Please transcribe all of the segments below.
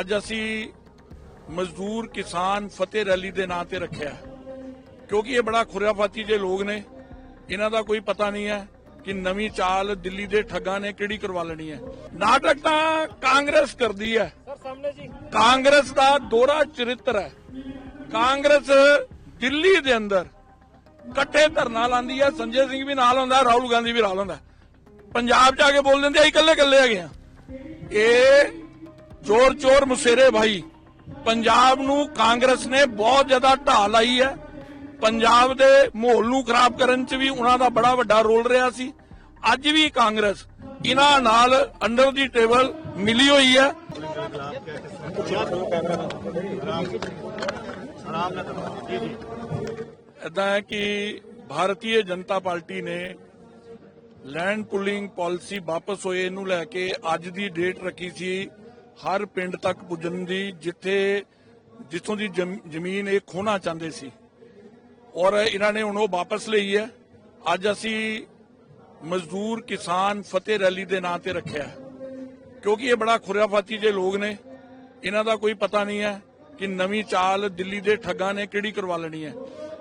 ਅੱਜ ਅਸੀਂ ਮਜ਼ਦੂਰ ਕਿਸਾਨ ਫਤਿਹ ਰੈਲੀ ਦੇ ਨਾਂ ਤੇ ਰੱਖਿਆ। ਕਿਉਂਕਿ ਇਹ ਬੜਾ ਖੁਰਾਫਾਤੀ ਜੇ ਲੋਕ ਨੇ। ਇਹਨਾਂ ਦਾ ਕੋਈ ਪਤਾ ਨਹੀਂ ਹੈ ਕਿ ਨਵੀਂ ਚਾਲ ਦਿੱਲੀ ਦੇ ਠੱਗਾਂ ਨੇ ਕਿਹੜੀ ਕਰਵਾ ਲੈਣੀ ਹੈ। ਨਾਟਕ ਤਾਂ ਕਾਂਗਰਸ ਕਰਦੀ ਹੈ। ਸਰ ਸਾਹਮਣੇ ਜੀ। ਕਾਂਗਰਸ ਦਾ ਦੋਹਰਾ ਚਰਿੱਤਰ ਹੈ। ਕਾਂਗਰਸ ਦਿੱਲੀ ਦੇ ਅੰਦਰ ਇਕੱਠੇ ਧਰਨਾ ਲਾਉਂਦੀ ਹੈ। ਸੰਜੇ ਸਿੰਘ ਵੀ ਨਾਲ ਹੁੰਦਾ ਰਾਹੁਲ ਗਾਂਧੀ ਵੀ ਨਾਲ ਹੁੰਦਾ। ਪੰਜਾਬ ਚ ਆ ਕੇ ਬੋਲ ਦਿੰਦੇ ਆ ਇਕੱਲੇ ਇਕੱਲੇ ਹੈਗੇ ਆ ਇਹ ਚੋਰ ਚੋਰ ਮੁਸੇਰੇ ਭਾਈ। ਪੰਜਾਬ ਨੂੰ ਕਾਂਗਰਸ ਨੇ ਬਹੁਤ ਜ਼ਿਆਦਾ ਢਾਹ ਲਾਈ ਹੈ। ਪੰਜਾਬ ਦੇ ਮਾਹੌਲ ਨੂੰ ਖਰਾਬ ਕਰਨ ਚ ਵੀ ਉਹਨਾਂ ਦਾ ਬੜਾ ਵੱਡਾ ਰੋਲ ਰਿਹਾ ਸੀ। ਅੱਜ ਵੀ ਕਾਂਗਰਸ ਇਹਨਾਂ ਨਾਲ ਅੰਡਰ ਦੀ ਟੇਬਲ ਮਿਲੀ ਹੋਈ ਹੈ। ਇਦਾਂ ਹੈ ਕਿ ਭਾਰਤੀ ਜਨਤਾ ਪਾਰਟੀ ਨੇ ਲੈਂਡ ਪੁਲਿੰਗ ਪਾਲਿਸੀ ਵਾਪਸ ਹੋਏ ਨੂੰ ਲੈ ਕੇ ਅੱਜ ਦੀ ਡੇਟ ਰੱਖੀ ਸੀ। ਹਰ ਪਿੰਡ ਤੱਕ ਪੁੱਜਣ ਦੀ, ਜਿੱਥੇ, ਜਿੱਥੋਂ ਦੀ ਜ਼ਮੀਨ ਇਹ ਖੋਣਾ ਚਾਹੁੰਦੇ ਸੀ। ਔਰ ਇਹਨਾਂ ਨੇ ਹੁਣ ਉਹ ਵਾਪਸ ਲਈ ਹੈ। ਅੱਜ ਅਸੀਂ ਮਜ਼ਦੂਰ ਕਿਸਾਨ ਫਤਿਹ ਰੈਲੀ ਦੇ ਨਾਂ ਤੇ ਰੱਖਿਆ ਕਿਉਂਕਿ ਇਹ ਬੜਾ ਖੁਰਾਫਾਤੀ ਜੇ ਲੋਕ ਨੇ। ਇਹਨਾਂ ਦਾ ਕੋਈ ਪਤਾ ਨਹੀਂ ਹੈ ਕਿ ਨਵੀਂ ਚਾਲ ਦਿੱਲੀ ਦੇ ਠੱਗਾਂ ਨੇ ਕਿਹੜੀ ਕਰਵਾ ਲੈਣੀ ਹੈ।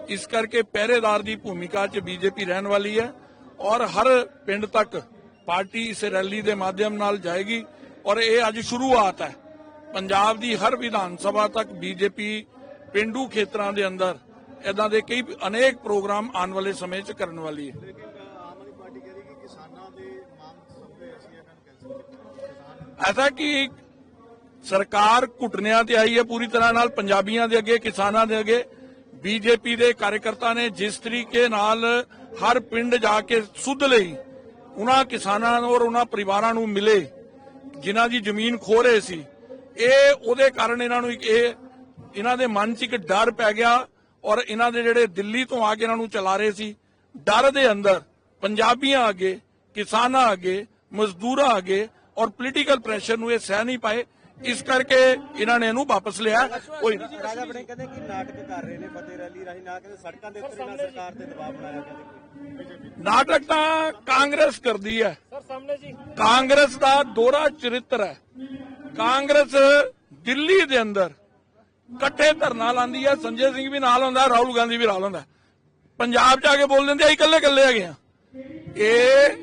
ਇਸ ਕਰਕੇ ਪਹਿਰੇਦਾਰ ਦੀ ਭੂਮਿਕਾ 'ਚ ਬੀਜੇਪੀ ਰਹਿਣ ਵਾਲੀ ਹੈ। ਔਰ ਹਰ ਪਿੰਡ ਤੱਕ ਪਾਰਟੀ ਇਸ ਰੈਲੀ ਦੇ ਮਾਧਿਅਮ ਨਾਲ ਜਾਏਗੀ। ਔਰ ਇਹ ਅੱਜ ਸ਼ੁਰੂਆਤ ਹੈ। ਪੰਜਾਬ ਦੀ ਹਰ ਵਿਧਾਨ ਸਭਾ ਤੱਕ ਬੀਜੇਪੀ ਪਿੰਡੂ ਖੇਤਰਾਂ ਦੇ ਅੰਦਰ ਇਦਾਂ ਦੇ ਕਈ ਅਨੇਕ ਪ੍ਰੋਗਰਾਮ ਆਉਣ ਵਾਲੇ ਸਮੇਂ 'ਚ ਕਰਨ ਵਾਲੀ ਹੈ। ਐਸਾ ਕਿ ਸਰਕਾਰ ਘੁਟਨਿਆਂ ਤੇ ਆਈ ਹੈ ਪੂਰੀ ਤਰ੍ਹਾਂ ਨਾਲ ਪੰਜਾਬੀਆਂ ਦੇ ਅੱਗੇ ਕਿਸਾਨਾਂ ਦੇ ਅੱਗੇ। ਬੀਜੇਪੀ ਦੇ ਕਾਰਜਕਰਤਾ ਨੇ ਜਿਸ ਤਰੀਕੇ ਨਾਲ ਹਰ ਪਿੰਡ ਜਾ ਕੇ ਸੁੱਧ ਲਈ ਉਹਨਾਂ ਕਿਸਾਨਾਂ ਨੂੰ ਔਰ ਉਹਨਾਂ ਪਰਿਵਾਰਾਂ ਨੂੰ ਮਿਲੇ ਜਿਨ੍ਹਾਂ ਦੀ ਜ਼ਮੀਨ ਖੋ ਰਹੇ ਸੀ ਇਹ ਉਹਦੇ ਕਾਰਨ ਇਹਨਾਂ ਨੂੰ ਇਹ ਇਹਨਾਂ ਦੇ ਮਨ 'ਚ ਇੱਕ ਡਰ ਪੈ ਗਿਆ ਔਰ ਇਹਨਾਂ ਦੇ ਜਿਹੜੇ ਦਿੱਲੀ ਤੋਂ ਆ ਕੇ ਇਹਨਾਂ ਨੂੰ ਚਲਾ ਰਹੇ ਸੀ। ਡਰ ਦੇ ਅੰਦਰ ਪੰਜਾਬੀਆਂ ਅੱਗੇ ਕਿਸਾਨਾਂ ਅੱਗੇ ਮਜ਼ਦੂਰਾਂ ਅੱਗੇ ਔਰ ਪੋਲੀਟੀਕਲ ਪ੍ਰੈਸ਼ਰ ਨੂੰ ਇਹ ਸਹਿ ਨਹੀਂ ਪਾਏ। ਇਸ ਕਰਕੇ ਇਹਨਾਂ ਨੇ ਇਹਨੂੰ ਵਾਪਸ ਲਿਆ। ਕੋਈ ਨਾ। ਰਾਜਾ ਬਣੇ ਕਹਿੰਦੇ ਕਿ ਨਾਟਕ ਕਰ ਰਹੇ ਨੇ ਫਤਿਹ ਰੈਲੀ ਰਾਹੀਂ। ਨਾ ਕਹਿੰਦੇ ਸੜਕਾਂ ਦੇ ਉੱਤੇ ਨਾ ਸਰਕਾਰ ਤੇ ਦਬਾਅ ਬਣਾਇਆ ਕਹਿੰਦੇ ਕੋਈ ਨਾਟਕ ਤਾਂ ਕਾਂਗਰਸ ਕਰਦੀ ਹੈ। ਕਾਂਗਰਸ ਦਾ ਦੋਹਰਾ ਚਰਿੱਤਰ ਹੈ। ਕਾਂਗਰਸ ਦਿੱਲੀ ਦੇ ਅੰਦਰ ਇਕੱਠੇ ਧਰਨਾ ਲਾਉਂਦੀ ਹੈ, ਸੰਜੇ ਸਿੰਘ ਵੀ ਨਾਲ ਹੁੰਦਾ ਰਾਹੁਲ ਗਾਂਧੀ ਵੀ ਨਾਲ ਹੁੰਦਾ ਪੰਜਾਬ ਚ ਆ ਕੇ ਬੋਲ ਦਿੰਦੇ ਆ ਇਕੱਲੇ ਇਕੱਲੇ ਹੈਗੇ ਆ ਇਹ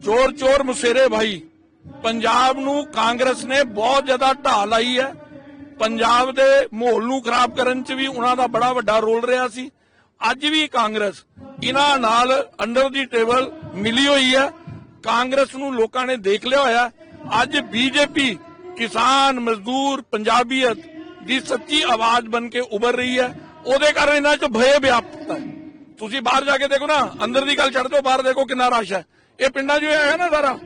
ਚੋਰ ਚੋਰ ਮੁਸੇਰੇ ਭਾਈ, ਪੰਜਾਬ ਨੂੰ ਕਾਂਗਰਸ ਨੇ ਬਹੁਤ ਜ਼ਿਆਦਾ ਢਾਹ ਲਾਈ ਹੈ। ਪੰਜਾਬ ਦੇ ਮਾਹੌਲ ਨੂੰ ਖਰਾਬ ਕਰਨ ਚ ਵੀ ਉਹਨਾਂ ਦਾ ਬੜਾ ਵੱਡਾ ਰੋਲ ਰਿਹਾ ਸੀ। ਅੱਜ ਵੀ ਕਾਂਗਰਸ ਇਹਨਾਂ ਨਾਲ ਅੰਡਰ ਦੀ ਟੇਬਲ ਮਿਲੀ ਹੋਈ ਹੈ। ਕਾਂਗਰਸ ਨੂੰ ਲੋਕਾਂ ਨੇ ਦੇਖ ਲਿਆ ਹੋਇਆ, ਅੱਜ ਬੀਜੇਪੀ ਕਿਸਾਨ ਮਜ਼ਦੂਰ ਪੰਜਾਬੀਅਤ ਦੀ ਸੱਚੀ ਆਵਾਜ਼ ਬਣ ਕੇ ਉੱਭਰ ਰਹੀ ਹੈ। ਉਹਦੇ ਕਾਰਨ ਇਹਨਾਂ 'ਚ ਭਏ ਵਿਆਪਤ ਹੈ। ਤੁਸੀਂ ਬਾਹਰ ਜਾ ਕੇ ਦੇਖੋ ਨਾ, ਅੰਦਰ ਦੀ ਗੱਲ ਛੱਡ ਦਿਓ, ਬਾਹਰ ਦੇਖੋ ਕਿੰਨਾ ਰਸ਼ ਹੈ। ਇਹ ਪਿੰਡਾਂ 'ਚ ਹੋਇਆ ਹੈ ਨਾ ਸਾਰਾ।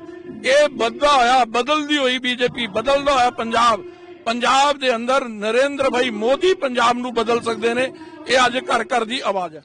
ਇਹ ਬਦਲਾ ਹੋਇਆ, ਬਦਲਦੀ ਹੋਈ ਬੀਜੇਪੀ, ਬਦਲਦਾ ਹੋਇਆ ਪੰਜਾਬ। ਪੰਜਾਬ ਦੇ ਅੰਦਰ ਨਰਿੰਦਰ ਭਾਈ ਮੋਦੀ ਪੰਜਾਬ ਨੂੰ ਬਦਲ ਸਕਦੇ ਨੇ। ਇਹ ਅੱਜ ਘਰ ਘਰ ਦੀ ਆਵਾਜ਼ ਹੈ।